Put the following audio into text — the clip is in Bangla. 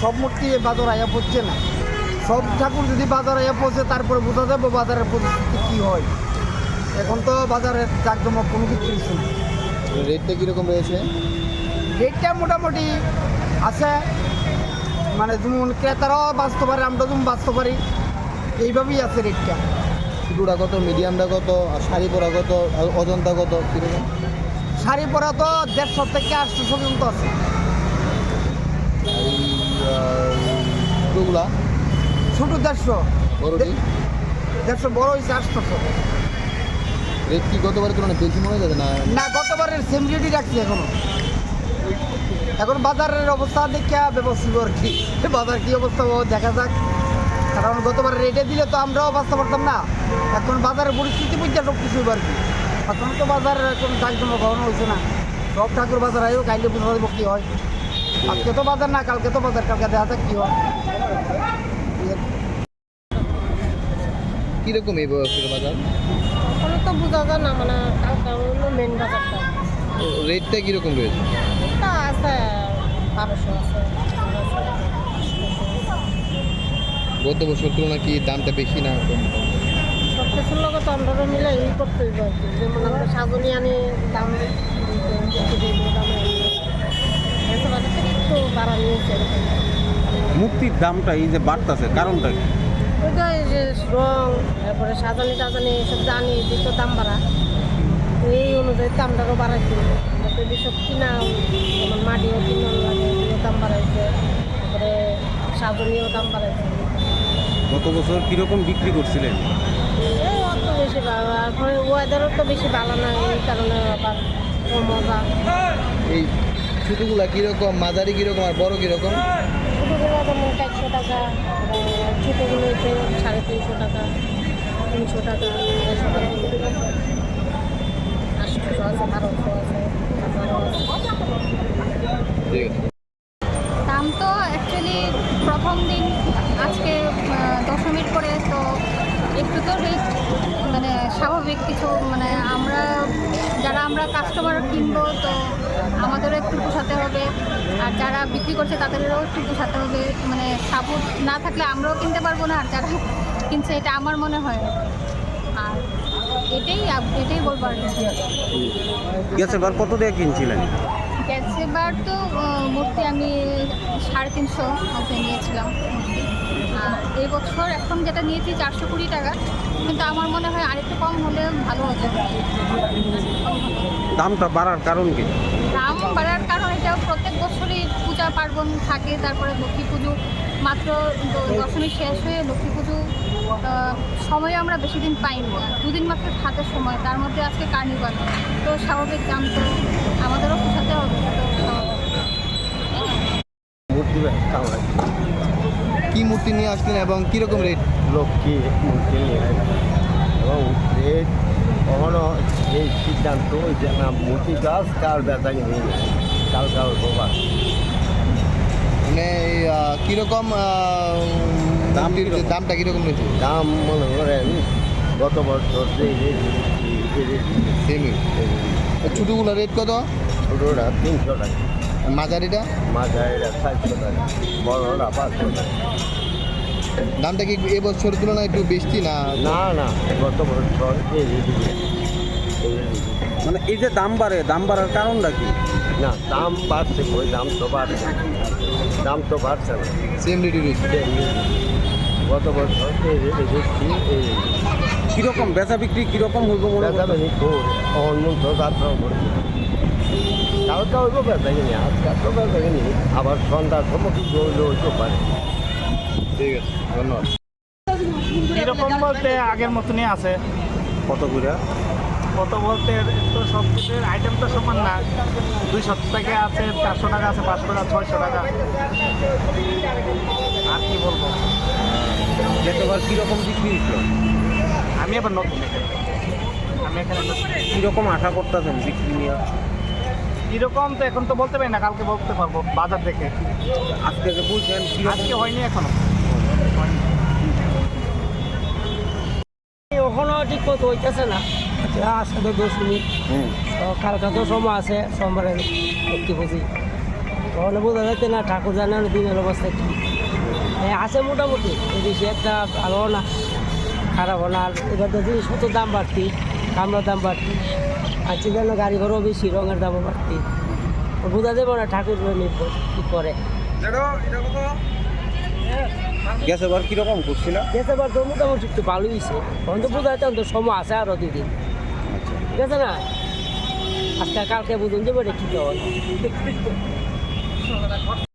সব মূর্তি বাজার আয়া পড়ছে না। সব ঠাকুর যদি বাজার আয়া পড়ছে তারপরে বোঝা যাবে বাজারের পরিস্থিতি কী হয়। এখন তো বাজারের জাকজমক কোনো কিছু নেই রেটটা কীরকম রয়েছে? রেটটা মোটামুটি আছে মানে যেমন ক্রেতারাও বাঁচতে পারে আমরা যেমন বাঁচতে পারি এইভাবেই আছে রেটটা। ছোটোটা কত মিডিয়ামটা কত আর শাড়ি পরা কত অজন্তা কত কীরকম? শাড়ি পরা তো দেড়শো থেকে আটশো পর্যন্ত আছে এই ছোটোগুলা ছোটো দেড়শো দেড়শো বড় হয়েছে আটশোশো। রেট কি গতবার তুলনায় বেশি মনে যাবে না? না গতবারের সেম রেটই রাখছি এখনও। এখন বাজারের অবস্থা দেখে ব্যবস্থিত আর কি। বাজার কি অবস্থা দেখা যাক। কারণ গতবার রেটে দিলে তো আমরাও বাঁচতে পারতাম না। এখন বাজারের পরিস্থিতি বুঝতে সব কিছু আর কি। এখন তো বাজার এখন জাকজমক কখনো হয়েছে না। সব ঠাকুর বাজার আয়ও কাইলে বুঝতে পারব কী হয়। আজকে তো বাজার না কালকে তো বাজার কালকে দেখা যাক কী হয়। কীরকম এই বাজার? ওখানে তো বোঝা যায় না মানে কালকে হলো মেন বাজারটা। রেটটা কীরকম রয়েছে? তা আছে বারোশো আছে গত বছর তুলনায় কি দামটা বেশি না কম? সব কিছুর লগত আমরা মিলে ই করতে হইব আর কি যেমন আমরা সাজনি আনি দাম মুক্তির দামটা এই যে বাড়তেছে কারণটা কি? ওইটা এই যে রং তারপরে সাজানি টাজানি এসব জানি দিত দাম বাড়া। এই অনুযায়ী দামটারও বাড়াইছে। যাতে যেসব কিনা যেমন মাটিও কিনা লাগে এগুলোর দাম বাড়াইছে। তারপরে সাজনিও দাম বাড়াইছে। গত বছর কীরকম বিক্রি করছিলেন? এই অত বেশি ভালো তারপরে ওয়েদারও তো বেশি ভালো না এই কারণে আবার মজা এই ছোটোগুলা কীরকম মাঝারি কীরকম আর বড় কীরকম? ছোটোগুলো যেমন চারশো টাকা ছোটোগুলো হচ্ছে সাড়ে তিনশো টাকা তিনশো টাকা দেড়শো টাকা। আটশোশো আছে বারোশো আছে দাম তো অ্যাকচুয়ালি প্রথম দিন আজকে দশমীর পরে তো একটু তো রেট মানে স্বাভাবিক কিছু মানে আমরা যারা আমরা কাস্টমার কিনবো তো আমাদেরও একটু পোষাতে হবে। আর যারা বিক্রি করছে তাদেরও একটু পোষাতে হবে। মানে সাপোর্ট না থাকলে আমরাও কিনতে পারব না আর যারা কিনছে এটা আমার মনে হয়। আর এটাই এটাই বলব আর। গেছে বার কত দিয়ে কিনছিলেন? গেছে বার তো মূর্তি আমি সাড়ে তিনশো মধ্যে নিয়েছিলাম। মূর্তি আর এই বছর এখন যেটা নিয়েছি চারশো কুড়ি টাকা কিন্তু আমার মনে হয় আরেকটু কম হলে ভালো হতো। দামটা বাড়ার কারণ কি? দাম বাড়ার কারণ এটা প্রত্যেক বছরই পূজা পার্বণ থাকে তারপরে লক্ষ্মী পুজো। মাত্র দশমী শেষ হয়ে লক্ষ্মী পুজো সময় আমরা বেশি দিন পাইনি দুদিন মাত্র হাতে সময় তার মধ্যে আজকে কার্নিভাল। তো স্বাভাবিক দাম তো আমাদেরও পোষাতে হবে তো কি মূর্তি নিয়ে আসলেন এবং কীরকম রেট লক্ষ্মী মূর্তি নিয়ে। এবং রেট কখনো এই সিদ্ধান্ত মূর্তি গাছ কার বেচা কিনে কাল কাল বাবা মানে কীরকম দাম দামটা কীরকম রয়েছে? দাম মনে করেন গত বছর যে রেট সেমই ছোটোগুলো রেট কত? ছোটোটা তিনশো টাকা। মাঝারিটা? মাঝারিটা চারশো টাকা। বড়টা পাঁচশো টাকা। দামটা কি এবছর তুলনায় একটু বেশি না? না না গত বছর মানে এই যে দাম বাড়ে দাম বাড়ার কারণটা কি? না দাম বাড়ছে ওই দাম তো বাড়ছে। দাম তো বাড়ছে না। সেম রেটই রয়েছে গত বছর কীরকম বেচা বিক্রি কীরকম হইব মনে খুব অন্য তো কালকে হইব বেচা কিনি আজকাল তো বেচা কিনি আবার সন্ধ্যার সময় কি হইতে পারে ঠিক আছে ধন্যবাদ এরকম বলতে আগের মতনই আছে কত করে কত বলতে তো সব কিছুর আইটেম তো সমান না দুইশো থেকে আছে চারশো টাকা আছে পাঁচশো টাকা ছয়শো টাকা আর কি বলব গেছেবার কীরকম বিক্রি হইছিল আমি এবার নতুন এখানে। আমি এখানে। কীরকম আশা করতেছেন বিক্রি নিয়ে কীরকম তো এখন তো বলতে পারি না কালকে বলতে পারব বাজার দেখে। আজকে যে বলছেন আজকে হয়নি এখনও। ওখানে ঠিক মতো হইতেছে না। আচ্ছা আজকে তো দশ মিনিট। তো কালকে তো সময় আছে সোমবারে ভর্তি বুঝি। তো ওখানে বোঝা যাচ্ছে না ঠাকুর জানার দিনের অবস্থা কি। হ্যাঁ আছে মোটামুটি। বেশি একটা ভালো না খারাপ না। আর এবার তো জিনিসপত্র দাম বাড়তি। কামড়ার দাম বাড়তি। আর যেন গাড়ি ঘরও বেশি রঙের দামও বাড়তি। বোঝা যাবে না ঠাকুর নির্ভর কী করে। গ্যাস এবার কীরকম করছিল? যেতে পার তো মোটামুটি একটু ভালোই হয়েছে। তখন তো বোঝা যাচ্ছে তো সময় আছে আরও দুই দিন। ঠিক আছে না? আজকে কালকে বুঝুন যে বলে কী হয়